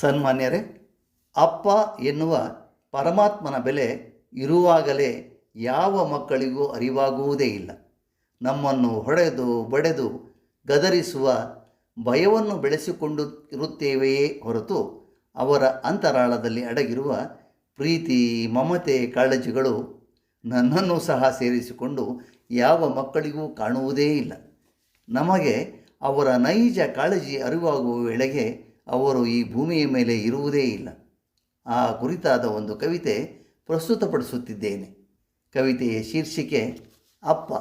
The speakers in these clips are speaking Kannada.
ಸನ್ಮಾನ್ಯರೇ, ಅಪ್ಪ ಎನ್ನುವ ಪರಮಾತ್ಮನ ಬೆಲೆ ಇರುವಾಗಲೇ ಯಾವ ಮಕ್ಕಳಿಗೂ ಅರಿವಾಗುವುದೇ ಇಲ್ಲ. ನಮ್ಮನ್ನು ಹೊಡೆದು, ಬಡೆದು, ಗದರಿಸುವ ಭಯವನ್ನು ಬೆಳೆಸಿಕೊಂಡು ಇರುತ್ತೇವೆಯೇ ಹೊರತು ಅವರ ಅಂತರಾಳದಲ್ಲಿ ಅಡಗಿರುವ ಪ್ರೀತಿ, ಮಮತೆ, ಕಾಳಜಿಗಳು ನನ್ನನ್ನು ಸಹ ಸೇರಿಸಿಕೊಂಡು ಯಾವ ಮಕ್ಕಳಿಗೂ ಕಾಣುವುದೇ ಇಲ್ಲ. ನಮಗೆ ಅವರ ನೈಜ ಕಾಳಜಿ ಅರಿವಾಗುವ ವೇಳೆಗೆ ಅವರು ಈ ಭೂಮಿಯ ಮೇಲೆ ಇರುವುದೇ ಇಲ್ಲ. ಆ ಕುರಿತಾದ ಒಂದು ಕವಿತೆ ಪ್ರಸ್ತುತಪಡಿಸುತ್ತಿದ್ದೇನೆ. ಕವಿತೆಯ ಶೀರ್ಷಿಕೆ ಅಪ್ಪ.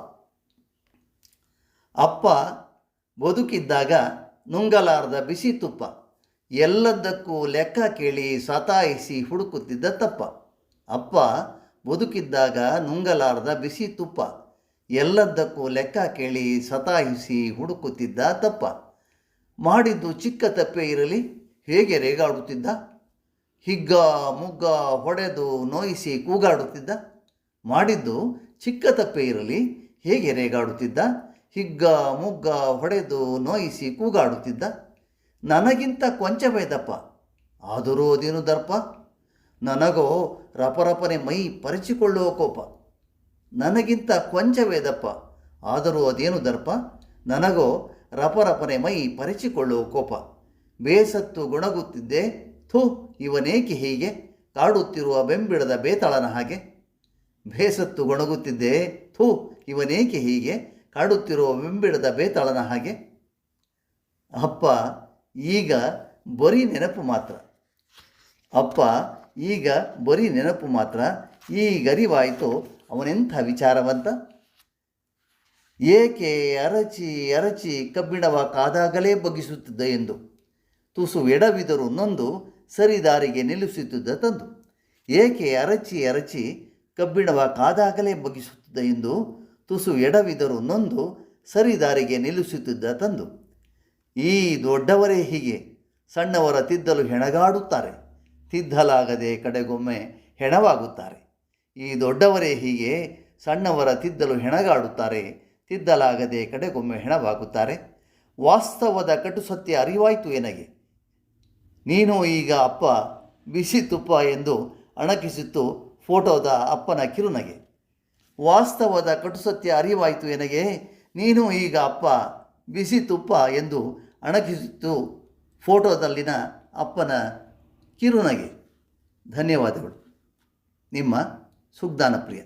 ಅಪ್ಪ ಬದುಕಿದ್ದಾಗ ನುಂಗಲಾರದ ಬಿಸಿ ತುಪ್ಪ. ಎಲ್ಲದಕ್ಕೂ ಲೆಕ್ಕ ಕೇಳಿ ಸತಾಯಿಸಿ ಹುಡುಕುತ್ತಿದ್ದ ತಪ್ಪ. ಅಪ್ಪ ಬದುಕಿದ್ದಾಗ ನುಂಗಲಾರದ ಬಿಸಿ ತುಪ್ಪ. ಎಲ್ಲದಕ್ಕೂ ಲೆಕ್ಕ ಕೇಳಿ ಸತಾಯಿಸಿ ಹುಡುಕುತ್ತಿದ್ದ ತಪ್ಪ. ಮಾಡಿದ್ದು ಚಿಕ್ಕ ತಪ್ಪೇ ಇರಲಿ, ಹೇಗೆ ರೇಗಾಡುತ್ತಿದ್ದ? ಹಿಗ್ಗ, ಮುಗ್ಗ, ಹೊಡೆದು, ನೋಯಿಸಿ, ಕೂಗಾಡುತ್ತಿದ್ದ? ಮಾಡಿದ್ದು ಚಿಕ್ಕ ತಪ್ಪೇ ಇರಲಿ, ಹೇಗೆ ರೇಗಾಡುತ್ತಿದ್ದ? ಹಿಗ್ಗ, ಮುಗ್ಗ, ಹೊಡೆದು, ನೋಯಿಸಿ, ಕೂಗಾಡುತ್ತಿದ್ದ? ನನಗಿಂತ ಕೊಂಚವೇದಪ್ಪ ಆದರೂ ಅದೇನು ದರ್ಪ? ನನಗೋ ರಪರಪನೆ ಮೈ ಪರಿಚಿಕೊಳ್ಳುವ ಕೋಪ. ನನಗಿಂತ ಕೊಂಚವೇದಪ್ಪ ಆದರೂ ಅದೇನು ದರ್ಪ? ನನಗೋ ರಪರಪನೆ ಮೈ ಪರಿಚಿಕೊಳ್ಳುವ ಕೋಪ. ಬೇಸತ್ತು ಗುಣಗುತ್ತಿದ್ದೆ. ಥೂ, ಇವನೇಕೆ ಹೀಗೆ? ಕಾಡುತ್ತಿರುವ ಬೆಂಬಿಡದ ಬೇತಾಳನ ಹಾಗೆ. ಬೇಸತ್ತು ಗೊಣಗುತ್ತಿದ್ದೆ. ಥೂ, ಇವನೇಕೆ ಹೀಗೆ? ಕಾಡುತ್ತಿರುವ ಬೆಂಬಿಡದ ಬೇತಾಳನ ಹಾಗೆ. ಅಪ್ಪ, ಈಗ ಬರೀ ನೆನಪು ಮಾತ್ರ. ಅಪ್ಪ, ಈಗ ಬರೀ ನೆನಪು ಮಾತ್ರ. ಈಗರಿವಾಯಿತು ಅವನೆಂಥ ವಿಚಾರವಂತ? ಏಕೆ ಅರಚಿ ಅರಚಿ ಕಬ್ಬಿಣವ ಕಾದಾಗಲೇ ಬಗ್ಗಿಸುತ್ತಿದ್ದ ಎಂದು ತುಸು ಎಡವಿದರು ನೊಂದು ಸರಿದಾರಿಗೆ ನಿಲ್ಲಿಸುತ್ತಿದ್ದ ತಂದು. ಏಕೆ ಅರಚಿ ಅರಚಿ ಕಬ್ಬಿಣವ ಕಾದಾಗಲೇ ಬಗ್ಗಿಸುತ್ತಿದ್ದ ಎಂದು ತುಸು ಎಡವಿದರು ನೊಂದು ಸರಿದಾರಿಗೆ ನಿಲ್ಲಿಸುತ್ತಿದ್ದ ತಂದು. ಈ ದೊಡ್ಡವರೇ ಹೀಗೆ ಸಣ್ಣವರ ತಿದ್ದಲು ಹೆಣಗಾಡುತ್ತಾರೆ. ತಿದ್ದಲಾಗದೆ ಕಡೆಗೊಮ್ಮೆ ಹೆಣವಾಗುತ್ತಾರೆ. ಈ ದೊಡ್ಡವರೇ ಹೀಗೆ ಸಣ್ಣವರ ತಿದ್ದಲು ಹೆಣಗಾಡುತ್ತಾರೆ. ತಿದ್ದಲಾಗದೆ ಕಡೆಗೊಮ್ಮೆ ಹೆಣವಾಗುತ್ತಾರೆ. ವಾಸ್ತವದ ಕಟು ಸತ್ಯ ಅರಿವಾಯಿತು ಎನಗೆ. ನೀನು ಈಗ ಅಪ್ಪ ಬಿಸಿ ತುಪ್ಪ ಎಂದು ಅಣಕಿಸಿತ್ತು ಫೋಟೋದ ಅಪ್ಪನ ಕಿರುನಗೆ. ವಾಸ್ತವದ ಕಟು ಸತ್ಯ ಅರಿವಾಯಿತು ಎನಗೆ. ನೀನು ಈಗ ಅಪ್ಪ ಬಿಸಿ ತುಪ್ಪ ಎಂದು ಅಣಕಿಸಿತ್ತು ಫೋಟೋದಲ್ಲಿನ ಅಪ್ಪನ ಕಿರುನಗೆ. ಧನ್ಯವಾದಗಳು. ನಿಮ್ಮ ಸುಗ್ಧಾನ ಪ್ರಿಯ